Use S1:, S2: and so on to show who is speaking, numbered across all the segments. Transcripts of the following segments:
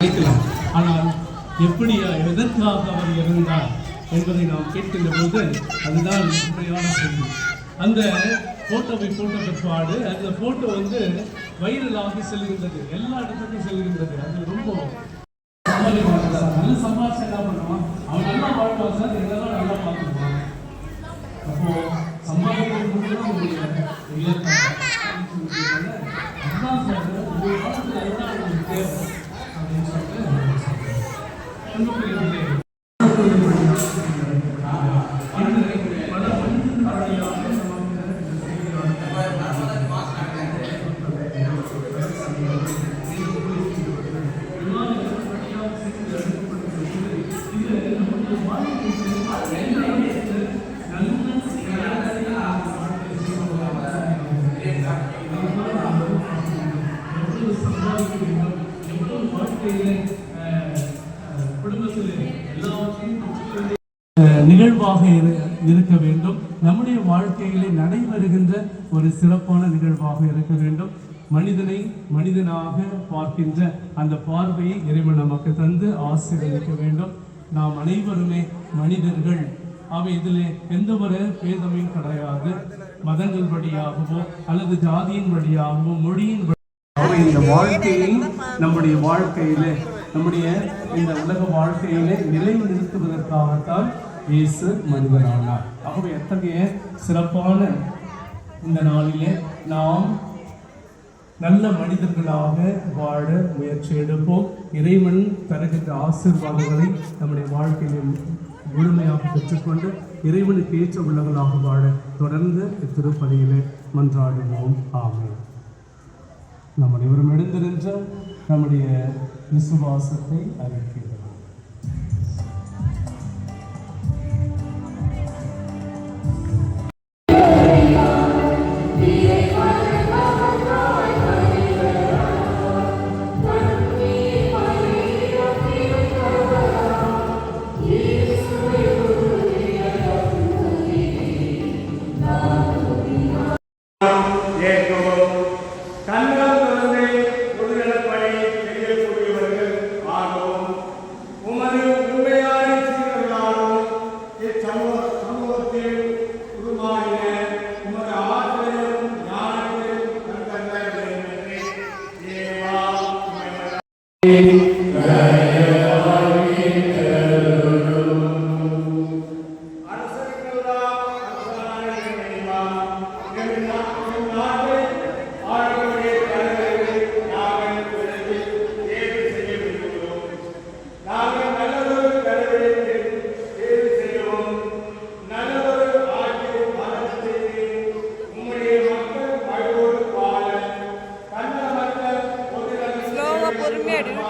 S1: நினைக்கலாம் ஆனால் எப்படி எதற்காக அவர் இறந்தார் என்பதை நாம் கேட்கின்ற போது அதுதான் உண்மையான செய்தி. அந்த போட்டோவை போட்ட பிற்பாடு அந்த போட்டோ வந்து வைரலாகி செல்கின்றது. எல்லா இடத்துக்கும் செல்கின்றது. அது ரொம்ப நல்ல சம்பாதிச்சு என்ன பண்ணுவான். அவன் நல்லா வாழ்வான் சார். இதெல்லாம் நல்லா பார்த்துக்குவான் அப்போ சம்பாதிக்கிறது முடியல எவ்வளவு சம்பாதிக்க வேண்டும் எவ்வளவு வாழ்க்கையில குடும்பத்தில் எல்லாவற்றையும் நிகழ்வாக இருக்க வேண்டும். நம்முடைய வாழ்க்கையிலே நடைபெறுகின்ற ஒரு சிறப்பான நிகழ்வாக இருக்க வேண்டும். மனிதனை மனிதனாக பார்க்கின்ற அந்த பார்வையை இறைவன் நமக்கு தந்து ஆசீர்வதிக்க வேண்டும். நாம் அனைவருமே மனிதர்கள். அவை இதில் எந்த ஒரு பேதமையும் கிடையாது. மதங்கள் வழியாகவோ அல்லது ஜாதியின் வழியாகவோ மொழியின் இந்த வாழ்க்கையை நம்முடைய வாழ்க்கையில நம்முடைய இந்த உலக வாழ்க்கையில நிலைவு நிறுத்துவதற்காகத்தான் இயேசு மனிதரானார். ஆகவே எத்தகைய சிறப்பான இந்த நாளிலே நாம் நல்ல மனிதர்களாக வாழ முயற்சி எடுப்போம். இறைவன் தருகின்ற ஆசீர்வாதங்களை நம்முடைய வாழ்க்கையில் முழுமையாக பெற்றுக்கொண்டு இறைவனுக்கு ஏற்ற உள்ளவர்களாக வாழ தொடர்ந்து இத்திருப்பதியிலே மன்றாடுவோம். ஆகும் நம் அனைவரும் எழுந்திருந்த நம்முடைய விசுவாசத்தை
S2: அறிவிக்கிறது അനുസരിക്കുന്ന അനുസരണ dude.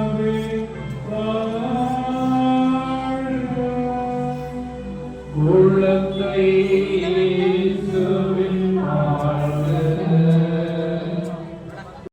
S1: உள்ளத்தை